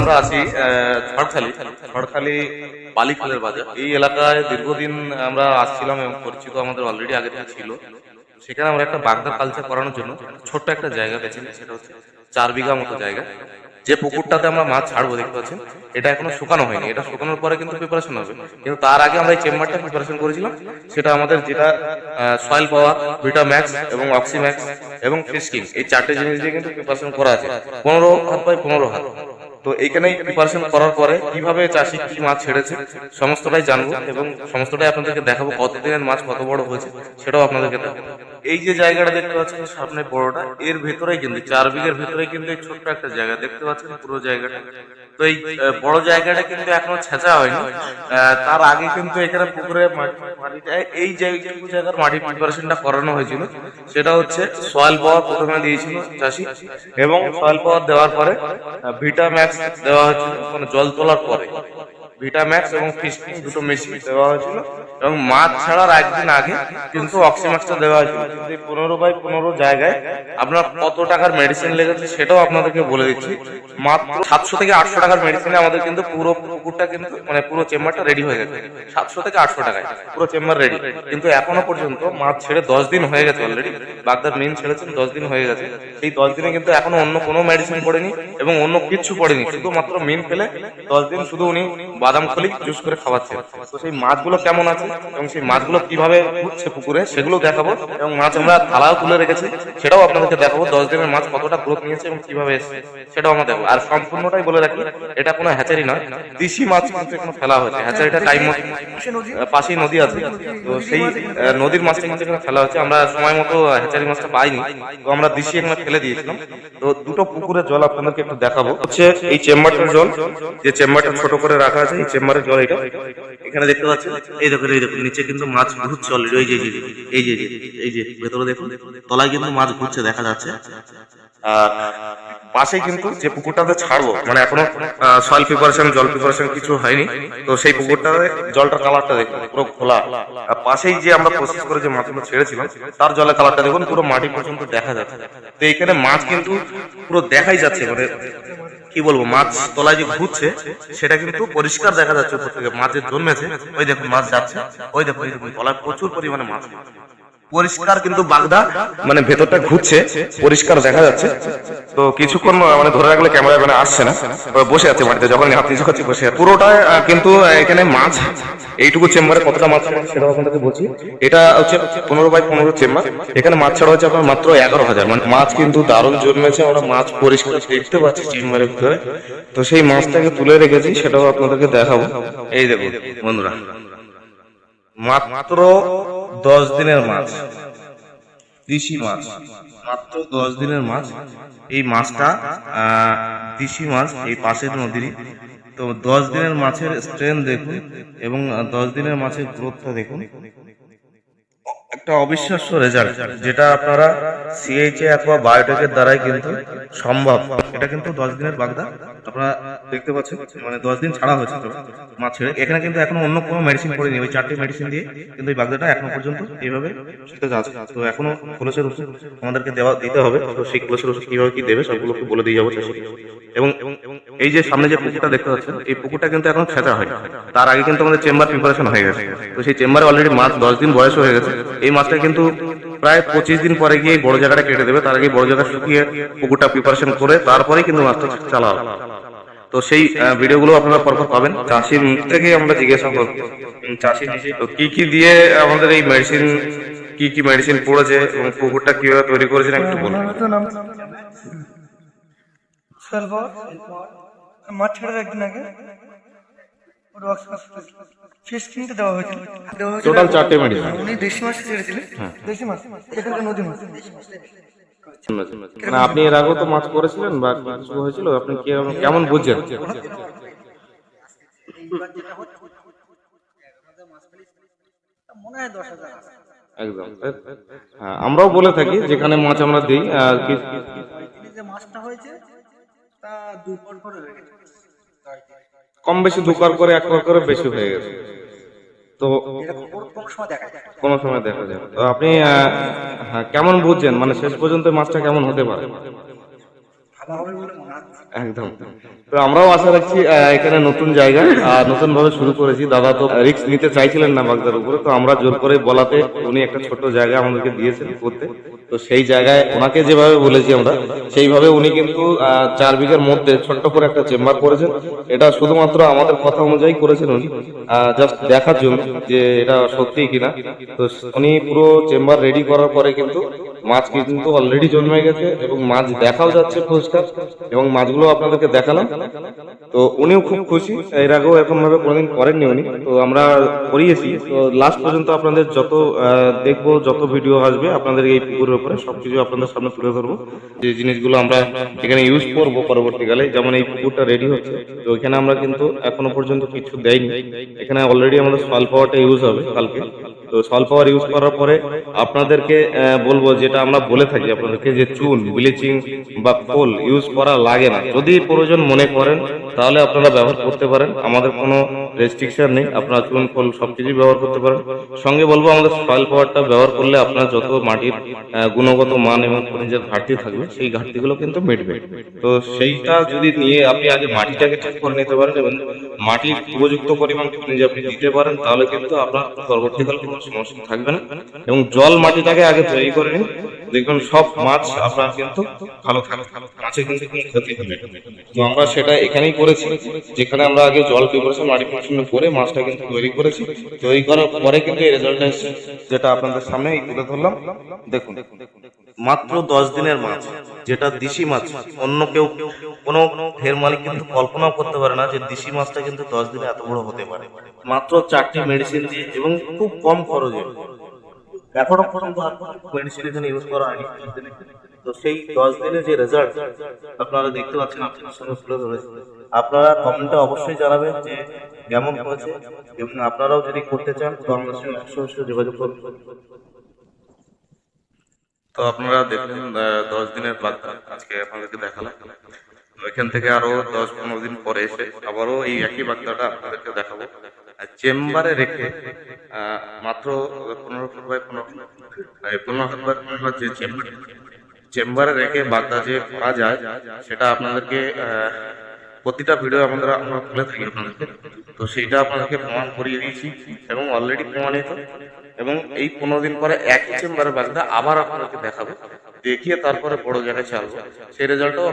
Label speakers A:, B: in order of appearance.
A: আমরা আছি ঝড়খালি ঝড়খালি বালিখালের বাজার। এই এলাকায় দীর্ঘদিন আমরা আসছিলাম এবং পরিচিত আমাদের অলরেডি আগে থেকে ছিল। সেখানে আমরা একটা বাগদা কালচার করানোর জন্য ছোট্ট একটা জায়গা নিই সেটা হচ্ছে চার বিঘা মতো জায়গা। যে পুকুরটাতে আমরা মাছ ছাড়বো, দেখতে পাচ্ছেন, এটা এখনও শুকানো হয়নি। এটা শুকানোর পরে কিন্তু প্রিপারেশন হবে। কিন্তু তার আগে আমরা এই চেম্বারটা প্রিপারেশন করেছিলাম। সেটা আমাদের যেটা সয়েল পাওয়ার ভিটা ম্যাক্স এবং অক্সিম্যাক্স এবং ফিস্কিং এই চারটে জিনিস দিয়ে কিন্তু প্রিপারেশন করা আছে। পনেরো হাত বাই পনেরো হাত। তো এইখানেই প্রিপারেশন করার পরে কীভাবে চাষি কি মাছ ছেড়েছে, সমস্তটাই জানব এবং সমস্তটাই আপনাদেরকে দেখাবো কতদিনের মাছ কত বড় হয়েছে, সেটাও আপনাদেরকে দেখাবো। এই যে জায়গাটা দেখতে পাচ্ছেন সামনে বড়টা, এর ভেতরে কিন্তু, চার বিঘের ভেতরেই কিন্তু ছোট্ট একটা জায়গা দেখতে পাচ্ছেন পুরো জায়গাটা। তো এই বড় জায়গাটা কিন্তু এখনও ছেঁচা হয়নি। তার আগে কিন্তু এখানে পুকুরে এই জায়গা জায়গার মাটি প্রিপারেশনটা করানো হয়েছিল, সেটা হচ্ছে সয়েল পাওয়ার প্রথমে দিয়েছিল চাষি, এবং সয়েল পাওয়ার দেওয়ার পরে ভিটা ম্যাক্স দেওয়া হয়েছিল মানে জল তোলার পরে। ভিটা ম্যাক্স এবং ফিশকিং দুটো মেশিন দেওয়া হয়েছিল। এবং মাছ ছাড়ার একদিন আগে কিন্তু অক্সিম্যাক্সটা দেওয়া হয়েছিল। কিন্তু পনেরো বাই পনেরো জায়গায় আপনার কত টাকার মেডিসিন লেগেছে সেটাও আপনাদেরকে বলে দিচ্ছি। মাত্র সাতশো থেকে আটশো টাকার মেডিসিনে আমাদের কিন্তু পুরো পুকুরটা কিন্তু মানে পুরো চেম্বারটা রেডি হয়ে গেছে। সাতশো থেকে আটশো টাকায় পুরো চেম্বার রেডি কিন্তু এখনও পর্যন্ত মাছ ছেড়ে দশ দিন হয়ে গেছে অলরেডি বাগদার মেন ছেড়েছেন, দশ দিন হয়ে গেছে। সেই দশ দিনে কিন্তু এখনও অন্য কোনো মেডিসিন পড়েনি এবং অন্য কিচ্ছু পড়েনি। শুধুমাত্র মিন ফেলে দশ দিন শুধু উনি বাদাম খলি জুস করে খাওয়াচ্ছেন তো সেই মাছগুলো কেমন আছে এবং সেই মাছগুলো কীভাবে উঠছে পুকুরে সেগুলো দেখাবো এবং মাছ আমরা থালাও তুলে রেখেছি, সেটাও আপনাদেরকে দেখাবো। দশ দিনের মাছ কতটা গ্রোথ নিয়েছে এবং কীভাবে এসেছে, সেটাও আমরা দেখাবো। আর সম্পূর্ণটাই বলে রাখি, এটা কোনো হ্যাচারি নয়, দেশি মাছ কিন্তু এখনও ফেলা হয়েছে। হ্যাচারিটা টাইম পাশেই নদী আছে। তো সেই নদীর মাছটা কিন্তু এখানে ফেলা হচ্ছে আমরা সময় মতো হ্যাচারি মাছটা পাইনি। তো আমরা দেশি এখানে ফেলে দিয়েছিলাম। তো দুটো পুকুরের জল আপনাদেরকে একটু দেখাবো। হচ্ছে এই চেম্বারটার জল, যে চেম্বারটা ছোট করে রাখা আছে এই চেম্বারের জল এটা। এখানে দেখতে পাচ্ছেন এই দেখুন এই দেখুন নিচে কিন্তু মাছ ঘুরছে অলরেডি এই যে এই যে, এই যে ভেতরে দেখুন তলায় কিন্তু মাছ ঘুরছে দেখা যাচ্ছে। আর পাশেই কিন্তু যে পুকুরটাতে ছাড়বো মানে এখনও সয়েল প্রিপারেশন জল প্রিপারেশন কিছু হয়নি তো সেই পুকুরটাতে জলটার কালারটা দেখুন পুরো খোলা। আর পাশেই যে আমরা প্রসেস করে যে মাছগুলো ছেড়েছিলাম তার জলের কালারটা দেখুন পুরো মাটি পর্যন্ত দেখা যাচ্ছে। তো এখানে মাছ কিন্তু পুরো দেখাই যাচ্ছে মানে কি বলব, মাছ তলায় যে ঘুরছে, সেটা কিন্তু পরিষ্কার দেখা যাচ্ছে উপর থেকে। মাছের জন্মেছে। ওই দেখুন মাছ যাচ্ছে। ওই দেখুন তলায় প্রচুর পরিমাণে মাছ। পরিষ্কার কিন্তু বাগদা মানে ভেতরটা ঘুরছে, পরিষ্কার দেখা যাচ্ছে। তো কিছুক্ষণ মানে ধরে রাখলে ক্যামেরা মানে আসছে না। বসে আছে মাটিতে, যখন নিচু করছি, বসে। পুরোটা কিন্তু এখানে মাছ, এইটুকু চেম্বারে কতটা মাছ আছে সেটাও আপনাদেরকে বলছি। এটা হচ্ছে পনেরো বাই পনেরো চেম্বার। এখানে মাছ ছাড়া হচ্ছে আপনার মাত্র এগারো হাজার। মানে মাছ কিন্তু দারুণ জন্মেছে, আমরা মাছ পরিষ্কার দেখতে পাচ্ছি চেম্বারের ভিতরে। তো সেই মাছটাকে তুলে রেখেছি, সেটাও আপনাদেরকে দেখাবো। এই দেখুন, বন্ধুরা। মাত্র দশ দিনের মাছ। দিশি মাছ। মাত্র দশ দিনের মাছ। এই মাছটা দিশি মাছ, এই পাশের নদীর। তো দশ দিনের মাছের স্ট্রেন দেখুন এবং দশ দিনের মাছের গ্রোথটা দেখুন। একটা অবিশ্বাস্য রেজাল্ট যেটা আপনারা সিএইচএ অথবা বায়োটেকের দ্বারাই কিন্তু সম্ভব। এটা কিন্তু দশ দিনের বাগদা। আপনারা দেখতে পাচ্ছেন মানে দশ দিন ছাড়া হয়েছে তো ছেড়ে। এখানে কিন্তু এখনও অন্য কোনো মেডিসিন করিনি। ওই চারটে মেডিসিন দিয়ে কিন্তু এই বাগদাটা এখনও পর্যন্ত এইভাবে সেটা আছে তো এখনও খোলসের ওষুধ আমাদেরকে দেওয়া, দিতে হবে। তো সেই খোলসের ওষুধ কীভাবে কি দেবে, সবগুলোকে বলে দিয়ে যাব। এবং এই যে সামনে যে পুকুরটা দেখতে পাচ্ছেন এই পুকুরটা কিন্তু এখন ছেঁচা হয় তার আগে কিন্তু আমাদের চেম্বার প্রিপারেশন হয়ে গেছে। তো সেই চেম্বারে অলরেডি মাছ দশ দিন বয়স হয়ে গেছে। এই মাছটা কিন্তু প্রায় পঁচিশ দিন পরে গিয়ে বড় জায়গাটা কেটে দেবে। তার আগে বড় জায়গা শুকিয়ে পুকুরটা প্রিপারেশন করে তারপরেই কিন্তু মাছটা চালা তো সেই ভিডিওগুলো আপনারা পরপর পাবেন। চাষির মুখ থেকে আমরা জিজ্ঞাসা করব উম, চাষি তো কি কি দিয়ে আমাদের এই মেডিসিন কি কি মেডিসিন পড়েছে এবং পুকুরটা কীভাবে তৈরি করেছেন একটু বলুন।
B: ছাড়ার একদিন আগে ফিশ কিনতে দেওয়া হয়েছিল। দেওয়া
A: টোটাল চারটে মেডিসিন
B: উনি দেশি মাছ ছেড়েছিলেন দেশি মাছ। এখানকার নদী মাছ।
A: মানে আপনি এর আগেও তো মাছ করেছিলেন বা কিছু হয়েছিল? আপনি কেমন- কেমন বুঝছেন? একদম। হ্যাঁ আমরাও বলে থাকি যেখানে মাছ আমরা দিই আর কি
B: মাছটা হয়েছে
A: কম বেশি দুকার করে এক করে বেশি হয়ে গেছে। তো
B: কোন সময় দেখা যায়।
A: তো আপনি হ্যাঁ কেমন বুঝছেন? মানে শেষ পর্যন্ত মাছটা কেমন হতে পারে
B: বাঁকা হবে বলে মনে হচ্ছে
A: একদম। তো আমরাও আশা রাখছি এখানে নতুন জায়গা, আর নতুন ভাবে শুরু করেছি। দাদা তো রিস্ক নিতে চাইছিলেন না বাগদার উপরে, তো আমরা জোর করে বলাতে উনি একটা ছোট জায়গা আমাদেরকে দিয়েছেন করতে। তো সেই জায়গায় ওনাকে যেভাবে বলেছি আমরা, সেইভাবে উনি কিন্তু চার বিঘের মধ্যে ছোট্ট করে একটা চেম্বার করেছেন। এটা শুধুমাত্র আমাদের কথা অনুযায়ী করেছেন উনি। জাস্ট দেখার জন্য যে এটা সত্যি কিনা। তো উনি পুরো চেম্বার রেডি করার পরে কিন্তু মাছ কিন্তু অলরেডি জন্মে গেছে এবং মাছ দেখাও যাচ্ছে পরিষ্কার এবং মাছগুলো আপনাদেরকে দেখালাম। তো উনিও খুব খুশি। এর আগেও এরকম ভাবে কোনোদিন করেননি উনি। তো আমরা করিয়েছি। তো লাস্ট পর্যন্ত আপনাদের যত দেখব, যত ভিডিও আসবে, আপনাদের এই পুকুরের উপরে সবকিছু আপনাদের সামনে তুলে ধরবো। যে জিনিসগুলো আমরা এখানে ইউজ করব পরবর্তীকালে, যেমন এই পুকুরটা রেডি হচ্ছে। তো এখানে আমরা কিন্তু এখনও পর্যন্ত কিছু দেয়নি এখানে অলরেডি আমাদের সল পাওয়ারটা ইউজ হবে কালকে। তো সল ইউজ করার পরে আপনাদেরকে বলব যেটা আমরা বলে থাকি আপনাদেরকে যে চুন ব্লিচিং বা কোল ইউজ করা লাগে না। যদি প্রয়োজন মনে করেন, তাহলে আপনারা ব্যবহার করতে পারেন। আমাদের কোনো রেস্ট্রিকশন নেই। আপনারা চুন খোল সবকিছু ব্যবহার করতে পারেন। সঙ্গে বলব, আমাদের সয়েল পাওয়ারটা ব্যবহার করলে আপনার যত মাটির গুণগত মান এবং খনিজের ঘাটতি থাকবে, সেই ঘাটতিগুলো কিন্তু মিটবে। তো সেইটা যদি নিয়ে আপনি আগে মাটিটাকে ঠিক করে নিতে পারেন এবং মাটির উপযুক্ত পরিমাণ খনিজ আপনি দিতে পারেন, তাহলে কিন্তু আপনার পরবর্তীকালে কোনো সমস্যা থাকবে না। এবং জল মাটিটাকে আগে তৈরি করে নিন। দেখবেন সব মাছ আপনার কিন্তু ভালো তো আমরা সেটা এখানেই করেছি, যেখানে আমরা আগে জল প্রিপারেশন প্রিপারেশন করে মাছটা কিন্তু তৈরি করেছি। তৈরি করার পরে কিন্তু এই রেজাল্টটা এসেছে। যেটা আপনাদের সামনে তুলে ধরলাম, দেখুন, মাত্র দশ দিনের মাছ, যেটা দিশি মাছ, অন্য কেউ, কোনো ফের মালিক কিন্তু কল্পনাও করতে পারে না যে দিশি মাছটা কিন্তু দশ দিনে এত বড় হতে পারে। মাত্র চারটি মেডিসিন দিয়ে এবং খুব কম খরচে এখনও পর্যন্ত ইউজ করা হয়নি। তো সেই দশ দিনের যে রেজাল্ট আপনারা দেখতে পাচ্ছেন ধরেছি। আপনারা কমেন্টে অবশ্যই জানাবেন যে কেমন হয়েছে, এবং আপনারাও যদি করতে চান, তো সঙ্গে যোগাযোগ করুন। তো আপনারা দেখলেন দশ দিনের বার্তা আজকে আপনাদেরকে দেখালাম। এখান থেকে আরও দশ পনেরো দিন পরে এসে আবারও এই একই বার্তাটা আপনাদেরকে দেখাবো। চেম্বারে রেখে মাত্র পনেরো ফুট বাই পনেরো ফুট, পনেরো হাত বাই পনেরো যে চেম্বার চেম্বারে রেখে বাগদা যে করা যায় সেটা আপনাদেরকে প্রতিটা ভিডিও আমাদের আমরা তুলে থাকি আপনাদেরকে। তো সেইটা আপনাদেরকে প্রমাণ করিয়ে দিয়েছি এবং অলরেডি প্রমাণিত। এবং এই পনেরো দিন পরে একই চেম্বারে বাগদা আবার আপনাদেরকে দেখাবো দেখিয়ে তারপরে বড় জায়গায় চালবো সেই রেজাল্টও